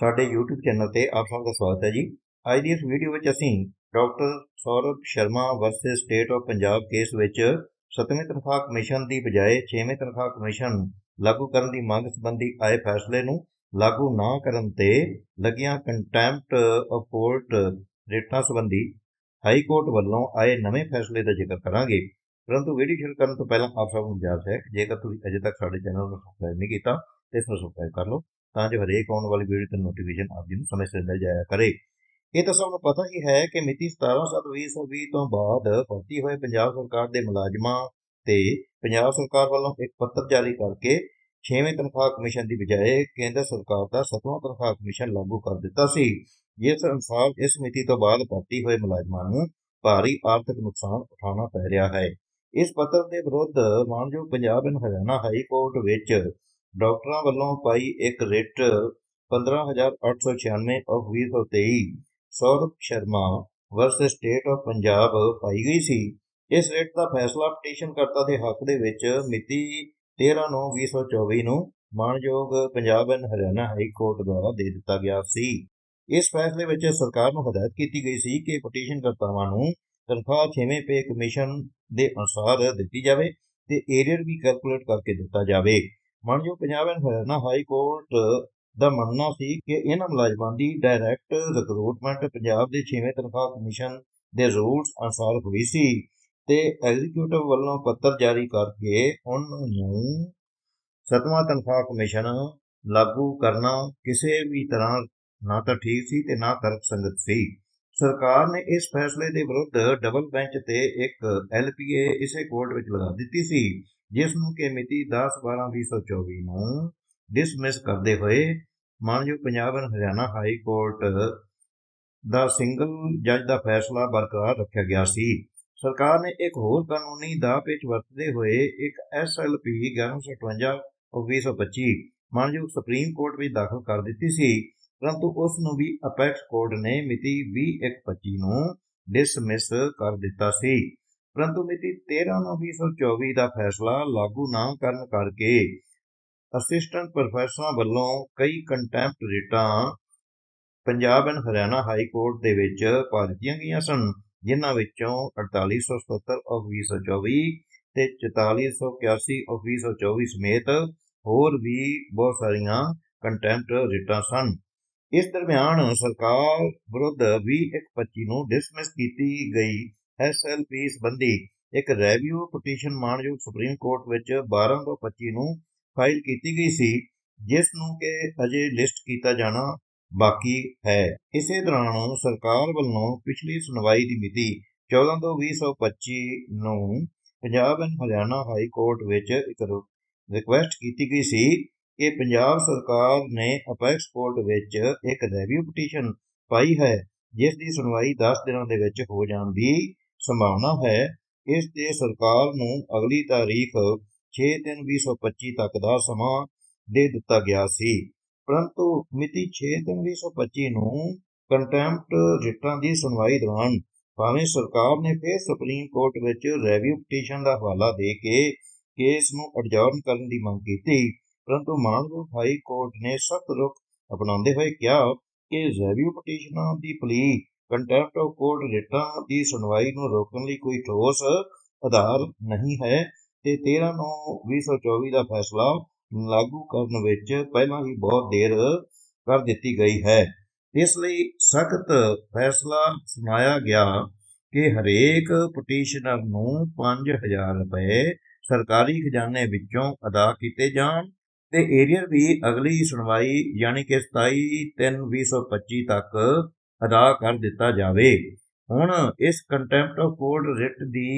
ਸਾਡੇ YouTube channel ਤੇ ਆਪ ਸਭ ਦਾ ਸਵਾਗਤ ਹੈ ਜੀ। ਅੱਜ ਦੀ ਇਸ ਵੀਡੀਓ ਵਿੱਚ ਅਸੀਂ doctor Saurabh Sharma versus state of Punjab case ਵਿੱਚ ਸੱਤਵੀਂ ਤਨਖਾਹ ਕਮਿਸ਼ਨ ਦੀ ਬਜਾਏ ਛੇਵੀਂ ਤਨਖਾਹ ਕਮਿਸ਼ਨ ਲਾਗੂ ਕਰਨ ਦੀ ਮੰਗ ਸੰਬੰਧੀ ਆਏ ਫੈਸਲੇ ਨੂੰ ਲਾਗੂ ਨਾ ਕਰਨ ਤੇ ਲੱਗੀਆਂ ਕੰਟੈਂਪਟ ਆਫ ਕੋਰਟ ਰੇਟਾਂ ਸੰਬੰਧੀ ਹਾਈ ਕੋਰਟ ਵੱਲੋਂ ਆਏ ਨਵੇਂ ਫੈਸਲੇ ਦਾ ਜ਼ਿਕਰ ਕਰਾਂਗੇ। ਪਰੰਤੂ ਵੀਡੀਓ ਸ਼ੁਰੂ ਕਰਨ ਤੋਂ ਪਹਿਲਾਂ ਆਪ ਸਭ ਨੂੰ ਗੁਜ਼ਾਰਿਸ਼ ਹੈ ਕਿ ਜੇਕਰ ਤੁਸੀਂ ਅਜੇ ਤੱਕ ਸਾਡੇ ਚੈਨਲ ਨੂੰ ਸਬਸਕ੍ਰਾਈਬ ਨਹੀਂ ਕੀਤਾ ਤੇ ਇਸ ਨੂੰ ਸਬਸਕ੍ਰਾਈਬ ਕਰ ਲਓ। ਤਾਂ ਜੋ ਹਰੇਕ ਆਉਣ ਵਾਲੀ ਵੀਡੀਓ ਤੇ ਨੋਟੀਫਿਕੇਸ਼ਨ ਆਪ ਜੀ ਨੂੰ ਸਮੇਂ ਸਿਰ ਮਿਲ ਜਾਇਆ ਕਰੇ। ਇਹ ਤਾਂ ਸਭ ਨੂੰ ਪਤਾ ਹੀ ਹੈ ਕਿ ਮਿਤੀ 17/7/2020 ਤੋਂ ਬਾਅਦ ਭਰਤੀ ਹੋਏ ਪੰਜਾਬ ਸਰਕਾਰ ਦੇ ਮੁਲਾਜ਼ਮਾਂ ਤੇ ਪੰਜਾਬ ਸਰਕਾਰ ਵੱਲੋਂ ਇੱਕ ਪੱਤਰ ਜਾਰੀ ਕਰਕੇ 6ਵੇਂ ਤਨਖਾਹ ਕਮਿਸ਼ਨ ਦੀ ਬਜਾਏ ਕੇਂਦਰ ਸਰਕਾਰ ਦਾ 7ਵਾਂ ਤਨਖਾਹ ਕਮਿਸ਼ਨ ਲਾਗੂ ਕਰ ਦਿੱਤਾ ਸੀ। ਜਿਸ ਅਨੁਸਾਰ ਇਸ ਮਿਤੀ ਤੋਂ ਬਾਅਦ ਭਰਤੀ ਹੋਏ ਮੁਲਾਜ਼ਮਾਂ ਨੂੰ ਭਾਰੀ ਆਰਥਿਕ ਨੁਕਸਾਨ ਉਠਾਉਣਾ ਪੈ ਰਿਹਾ ਹੈ। ਇਸ ਪੱਤਰ ਦੇ ਵਿਰੁੱਧ ਮਾਨਯੋਗ Punjab and Haryana high court ਵਿੱਚ ਡਾਕਟਰਾਂ ਵੱਲੋਂ ਪਾਈ ਇੱਕ writ 15896 of 2023 Saurabh Sharma versus state of Punjab ਪਾਈ ਗਈ ਸੀ। ਇਸ ਰਿਟ ਦਾ ਫੈਸਲਾ ਪਟੀਸ਼ਨ ਕਰਤਾ ਦੇ ਹੱਕ ਦੇ ਵਿੱਚ ਮਿਤੀ 13/9/2024 ਨੂੰ ਮਾਨਯੋਗ Punjab and Haryana high court ਦੁਆਰਾ ਦੇ ਦਿੱਤਾ ਗਿਆ ਸੀ। ਇਸ ਫੈਸਲੇ ਵਿੱਚ ਸਰਕਾਰ ਨੂੰ ਹਦਾਇਤ ਕੀਤੀ ਗਈ ਸੀ ਕਿ ਪਟੀਸ਼ਨ ਕਰਤਾਵਾਂ ਨੂੰ ਤਨਖਾਹ 6ਵੇਂ ਪੇ ਕਮਿਸ਼ਨ ਦੇ ਅਨੁਸਾਰ ਦਿੱਤੀ ਜਾਵੇ ਤੇ ਏਰੀਅਰ ਵੀ ਕੈਲਕੂਲੇਟ ਕਰਕੇ ਦਿੱਤਾ ਜਾਵੇ। ਮਾਨਯੋਗ Punjab and Haryana high court ਦਾ ਮੰਨਣਾ ਸੀ ਕਿ ਇਹਨਾਂ ਮੁਲਾਜ਼ਮਾਂ ਦੀ ਡਾਇਰੈਕਟ ਰਿਕਰੂਟਮੈਂਟ ਪੰਜਾਬ ਦੇ 6ਵੇਂ ਤਨਖਾਹ ਕਮਿਸ਼ਨ ਦੇ ਰੂਲਸ ਅਨੁਸਾਰ ਹੋਈ ਸੀ ਤੇ ਐਗਜ਼ੀਕਿਊਟਿਵ ਵੱਲੋਂ ਪੱਤਰ ਜਾਰੀ ਕਰਕੇ ਉਹਨਾਂ ਨੂੰ ਸਤਵਾਂ ਤਨਖਾਹ ਕਮਿਸ਼ਨ ਲਾਗੂ ਕਰਨਾ ਕਿਸੇ ਵੀ ਤਰ੍ਹਾਂ ਨਾ ਤਾਂ ਠੀਕ ਸੀ ਤੇ ਨਾ ਤਰਕ ਸੰਗਤ ਸੀ। ਸਰਕਾਰ ਨੇ ਇਸ ਫੈਸਲੇ ਦੇ ਵਿਰੁੱਧ ਡਬਲ ਬੈਂਚ ਤੇ ਇੱਕ ਐਲਪੀਏ ਇਸੇ ਕੋਰਟ ਵਿੱਚ ਲਗਾ ਦਿੱਤੀ ਸੀ। ਜਿਸ ਨੂੰ ਕਿ ਮਿਤੀ 10/12/2024 ਨੂੰ ਡਿਸਮਿਸ ਕਰਦੇ ਹੋਏ ਮਾਨਯੋਗ Punjab and Haryana high court the single ਜੱਜ ਦਾ ਫੈਸਲਾ ਬਰਕਰਾਰ ਰੱਖਿਆ ਗਿਆ ਸੀ। ਸਰਕਾਰ ਨੇ ਇੱਕ ਹੋਰ ਕਾਨੂੰਨੀ ਦਾਅ ਪੇਚ ਵਰਤਦੇ ਹੋਏ ਇੱਕ ਐਸਐਲਪੀ 1158 of 2025 ਮਾਨਯੋਗ ਸੁਪਰੀਮ ਕੋਰਟ ਵਿੱਚ ਦਾਖਲ ਕਰ ਦਿੱਤੀ ਸੀ, ਪਰੰਤੂ ਉਸ ਨੂੰ ਵੀ ਅਪੈਕਸ ਕੋਰਟ ਨੇ ਮਿਤੀ 21/25 ਨੂੰ ਡਿਸਮਿਸ ਕਰ ਦਿੱਤਾ ਸੀ। ਪਰੰਤੂ ਮਿਤੀ 13/2024 ਦਾ ਫੈਸਲਾ ਲਾਗੂ ਨਾ ਕਰਨ ਕਰਕੇ ਅਸਿਸਟੈਂਟ ਪ੍ਰੋਫੈਸਰਾਂ ਵੱਲੋਂ ਕਈ contempt ਰਿਟਾਂ Punjab and Haryana high court ਦੇ ਵਿੱਚ ਪਾ ਦਿੱਤੀਆਂ ਗਈਆਂ ਸਨ, ਜਿਨ੍ਹਾਂ ਵਿੱਚੋਂ 4877 ਆਫ 2024 ਤੇ 4481 ਆਫ 2024 ਸਮੇਤ ਹੋਰ ਵੀ ਬਹੁਤ ਸਾਰੀਆਂ ਕੰਟੈਂਪਟ ਰਿਟਾਂ ਸਨ। ਇਸ ਦਰਮਿਆਨ ਸਰਕਾਰ ਵਿਰੁੱਧ 2125 ਨੂੰ ਡਿਸਮਿਸ ਕੀਤੀ ਗਈ। ਐਸਐਲਪੀ ਸੰਬੰਧੀ ਇੱਕ ਰੈਵਿਊ ਪਟੀਸ਼ਨ ਮਾਨਯੋਗ ਸੁਪਰੀਮ ਕੋਰਟ ਵਿੱਚ 12 ਤੋਂ 25 ਨੂੰ ਫਾਈਲ ਕੀਤੀ ਗਈ ਸੀ, ਜਿਸ ਨੂੰ ਕਿ ਅਜੇ ਲਿਸਟ ਕੀਤਾ ਜਾਣਾ ਬਾਕੀ ਹੈ। ਇਸੇ ਦੌਰਾਨ ਸਰਕਾਰ ਵੱਲੋਂ ਪਿਛਲੀ ਸੁਣਵਾਈ ਦੀ ਮਿਤੀ 14 ਤੋਂ 2025 ਨੂੰ Punjab and Haryana high court ਵਿੱਚ ਇੱਕ ਰਿਕੁਐਸਟ ਕੀਤੀ ਗਈ ਸੀ ਕਿ ਪੰਜਾਬ ਸਰਕਾਰ ਨੇ ਅਪੈਕਸ ਕੋਰਟ ਵਿੱਚ ਇੱਕ ਰੈਵਿਊ ਪਟੀਸ਼ਨ ਪਾਈ ਹੈ, ਜਿਸ ਦੀ ਸੁਣਵਾਈ 10 ਦਿਨਾਂ ਦੇ ਵਿੱਚ ਹੋ ਜਾਣ ਦੀ ਸੰਭਾਵਨਾ ਹੈ। ਇਸ ਤੇ ਸਰਕਾਰ ਨੂੰ ਅਗਲੀ ਤਾਰੀਖ 6/3/2025 ਤੱਕ ਦਾ ਸਮਾਂ ਦੇ ਦਿੱਤਾ ਗਿਆ ਸੀ। ਪਰੰਤੂ ਮਿਤੀ 6/3/2025 ਨੂੰ ਕੰਟੈਂਪਟ ਰਿਟਾਂ ਦੀ ਸੁਣਵਾਈ ਦੌਰਾਨ ਭਾਵੇਂ ਸਰਕਾਰ ਨੇ ਫਿਰ ਸੁਪਰੀਮ ਕੋਰਟ ਵਿੱਚ ਰੈਵਿਊ ਪਟੀਸ਼ਨ ਦਾ ਹਵਾਲਾ ਦੇ ਕੇ ਕੇਸ ਨੂੰ ਅਡਜਰਨ ਕਰਨ ਦੀ ਮੰਗ ਕੀਤੀ, ਪਰੰਤੂ ਮਾਨਯੋਗ ਹਾਈ ਕੋਰਟ ਨੇ ਸਖਤ ਰੁਖ ਅਪਣਾਉਂਦੇ ਹੋਏ ਕਿਹਾ ਕਿ ਰੈਵਿਊ ਪਟੀਸ਼ਨਾਂ ਦੀ ਪਲੀ ਕੰਟੈਂਪਟ ਆਫ ਕੋਰਟ ਰਿਟਾਂ ਦੀ ਸੁਣਵਾਈ ਨੂੰ ਰੋਕਣ ਲਈ ਕੋਈ ਠੋਸ ਆਧਾਰ ਨਹੀਂ ਹੈ ਤੇ 13/9/2024 ਦਾ ਫੈਸਲਾ ਲਾਗੂ ਕਰਨ ਵਿੱਚ ਪਹਿਲਾਂ ਹੀ ਬਹੁਤ ਦੇਰ ਕਰ ਦਿੱਤੀ ਗਈ ਹੈ। ਇਸ ਲਈ ਸਖਤ ਫੈਸਲਾ ਸੁਣਾਇਆ ਗਿਆ ਕਿ ਹਰੇਕ ਪਟੀਸ਼ਨਰ ਨੂੰ 5000 ਰੁਪਏ ਸਰਕਾਰੀ ਖਜ਼ਾਨੇ ਵਿੱਚੋਂ ਅਦਾ ਕੀਤੇ ਜਾਣ ਤੇ ਏਰੀਅਰ ਵੀ ਅਗਲੀ ਸੁਣਵਾਈ ਯਾਨੀ ਕਿ 27/3/2025 ਤੱਕ ਅਦਾ ਕਰ ਦਿੱਤਾ ਜਾਵੇ। ਹੁਣ ਇਸ ਕੰਟੈਂਪਟ ਆਫ ਕੋਰਟ ਰਿਟ ਦੀ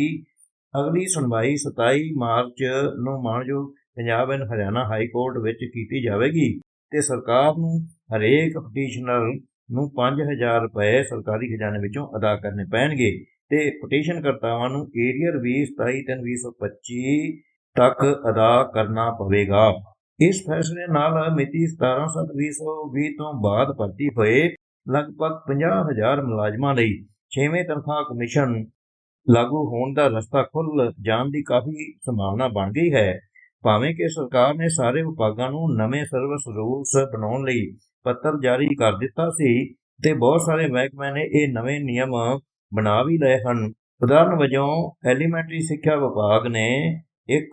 ਅਗਲੀ ਸੁਣਵਾਈ 27 ਮਾਰਚ ਨੂੰ ਮਾਨਯੋਗ Punjab and Haryana high court ਵਿੱਚ ਕੀਤੀ ਜਾਵੇਗੀ ਤੇ ਸਰਕਾਰ ਨੂੰ ਹਰੇਕ ਪਟੀਸ਼ਨਰ ਨੂੰ 5000 ਰੁਪਏ ਸਰਕਾਰੀ ਖਜ਼ਾਨੇ ਵਿੱਚੋਂ ਅਦਾ ਕਰਨੇ ਪੈਣਗੇ ਤੇ ਪਟੀਸ਼ਨ ਕਰਤਾਵਾਂ ਨੂੰ ਏਰੀਅਰ ਵੀ 27/3/2025 ਤੱਕ ਅਦਾ ਕਰਨਾ ਪਵੇਗਾ। ਇਸ ਫੈਸਲੇ ਨਾਲ ਮਿਤੀ 17/7/2020 ਤੋਂ ਬਾਅਦ ਭਰਤੀ ਹੋਏ ਲਗਭਗ 50000 ਮੁਲਾਜ਼ਮਾਂ ਲਈ 6ਵੇਂ ਤਨਖਾਹ ਕਮਿਸ਼ਨ ਲਾਗੂ ਹੋਣ ਦਾ ਰਸਤਾ ਖੁੱਲ ਜਾਣ ਦੀ ਕਾਫੀ ਸੰਭਾਵਨਾ ਬਣ ਗਈ ਹੈ। ਭਾਵੇਂ ਕਿ ਸਰਕਾਰ ਨੇ ਸਾਰੇ ਵਿਭਾਗਾਂ ਨੂੰ ਨਵੇਂ ਸਰਵਿਸ ਰੂਲਸ ਬਣਾਉਣ ਲਈ ਪੱਤਰ ਜਾਰੀ ਕਰ ਦਿੱਤਾ ਸੀ ਤੇ ਬਹੁਤ ਸਾਰੇ ਮਹਿਕਮਿਆਂ ਨੇ ਇਹ ਨਵੇਂ ਨਿਯਮ ਬਣਾ ਵੀ ਲਏ ਹਨ। ਉਦਾਹਰਨ ਵਜੋਂ ਐਲੀਮੈਂਟਰੀ ਸਿੱਖਿਆ ਵਿਭਾਗ ਨੇ ਇੱਕ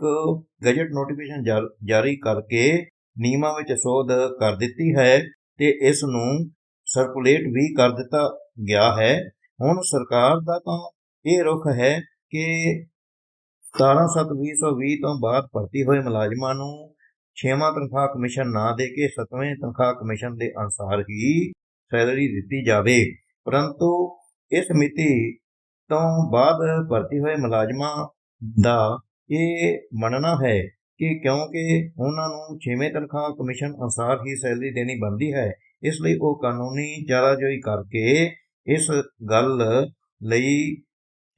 ਗਜਟ ਨੋਟੀਫਿਕੇਸ਼ਨ ਜਾਰੀ ਕਰਕੇ ਨਿਯਮਾਂ ਵਿੱਚ ਸੋਧ ਕਰ ਦਿੱਤੀ ਹੈ ਤੇ ਇਸ ਨੂੰ ਸਰਕੂਲੇਟ ਵੀ ਕਰ ਦਿੱਤਾ ਗਿਆ ਹੈ। ਹੁਣ ਸਰਕਾਰ ਦਾ ਤਾਂ ਇਹ ਰੁਖ ਹੈ ਕਿ 17/7/2020 ਤੋਂ ਬਾਅਦ ਭਰਤੀ ਹੋਏ ਮੁਲਾਜ਼ਮਾਂ ਨੂੰ ਛੇਵਾਂ ਤਨਖਾਹ ਕਮਿਸ਼ਨ ਨਾ ਦੇ ਕੇ ਸੱਤਵੇਂ ਤਨਖਾਹ ਕਮਿਸ਼ਨ ਦੇ ਅਨੁਸਾਰ ਹੀ ਸੈਲਰੀ ਦਿੱਤੀ ਜਾਵੇ। ਪਰੰਤੂ ਇਸ ਮਿਤੀ ਤੋਂ ਬਾਅਦ ਭਰਤੀ ਹੋਏ ਮੁਲਾਜ਼ਮਾਂ ਦਾ ਇਹ ਮੰਨਣਾ ਹੈ ਕਿ ਕਿਉਂਕਿ ਉਹਨਾਂ ਨੂੰ ਛੇਵੇਂ ਤਨਖਾਹ ਕਮਿਸ਼ਨ ਅਨੁਸਾਰ ਹੀ ਸੈਲਰੀ ਦੇਣੀ ਬਣਦੀ ਹੈ ਇਸ ਲਈ ਉਹ ਕਾਨੂੰਨੀ ਚਾਰਾਜੋਈ ਕਰਕੇ ਇਸ ਗੱਲ ਲਈ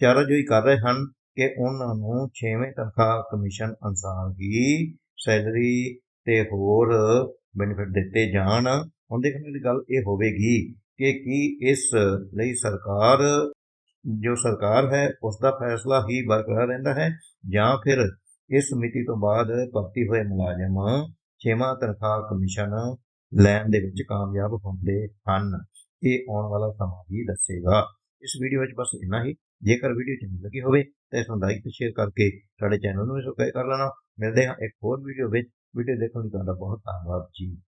ਚਾਰਾਜੋਈ ਕਰ ਰਹੇ ਹਨ ਕਿ ਉਹਨਾਂ ਨੂੰ ਛੇਵੇਂ ਤਨਖਾਹ ਕਮਿਸ਼ਨ ਅਨੁਸਾਰ ਹੀ ਸੈਲਰੀ ਤੇ ਹੋਰ ਬੈਨੀਫਿਟ ਦਿੱਤੇ ਜਾਣ। ਹੁਣ ਦੇਖਣ ਵਾਲੀ ਗੱਲ ਇਹ ਹੋਵੇਗੀ ਕਿ ਕੀ ਇਸ ਲਈ ਸਰਕਾਰ, ਜੋ ਸਰਕਾਰ ਹੈ ਉਸ ਦਾ ਫੈਸਲਾ ਹੀ ਬਰਕਰਾਰ ਰਹਿੰਦਾ ਹੈ ਜਾਂ ਫਿਰ ਇਸ ਮਿਤੀ ਤੋਂ ਬਾਅਦ ਭਰਤੀ ਹੋਏ ਮੁਲਾਜ਼ਮ ਛੇਵਾਂ ਤਨਖਾਹ ਕਮਿਸ਼ਨ ਲੈਣ ਦੇ ਵਿੱਚ ਕਾਮਯਾਬ ਹੁੰਦੇ ਹਨ। ਇਹ ਆਉਣ ਵਾਲਾ ਸਮਾਂ ਹੀ ਦੱਸੇਗਾ। ਇਸ ਵੀਡੀਓ ਵਿੱਚ ਬਸ ਇੰਨਾ ਹੀ। ਜੇਕਰ ਵੀਡੀਓ ਚੰਗੀ ਲੱਗੀ ਹੋਵੇ ਤਾਂ ਇਸ ਨੂੰ ਲਾਈਕ ਤੇ ਸ਼ੇਅਰ ਕਰਕੇ ਸਾਡੇ ਚੈਨਲ ਨੂੰ ਵੀ ਸਬਸਕ੍ਰਾਈਬ ਕਰ ਲੈਣਾ। ਮਿਲਦੇ ਹਾਂ ਇੱਕ ਹੋਰ ਵੀਡੀਓ ਵਿੱਚ। ਵੀਡੀਓ ਦੇਖਣ ਲਈ ਤੁਹਾਡਾ ਬਹੁਤ ਧੰਨਵਾਦ ਜੀ।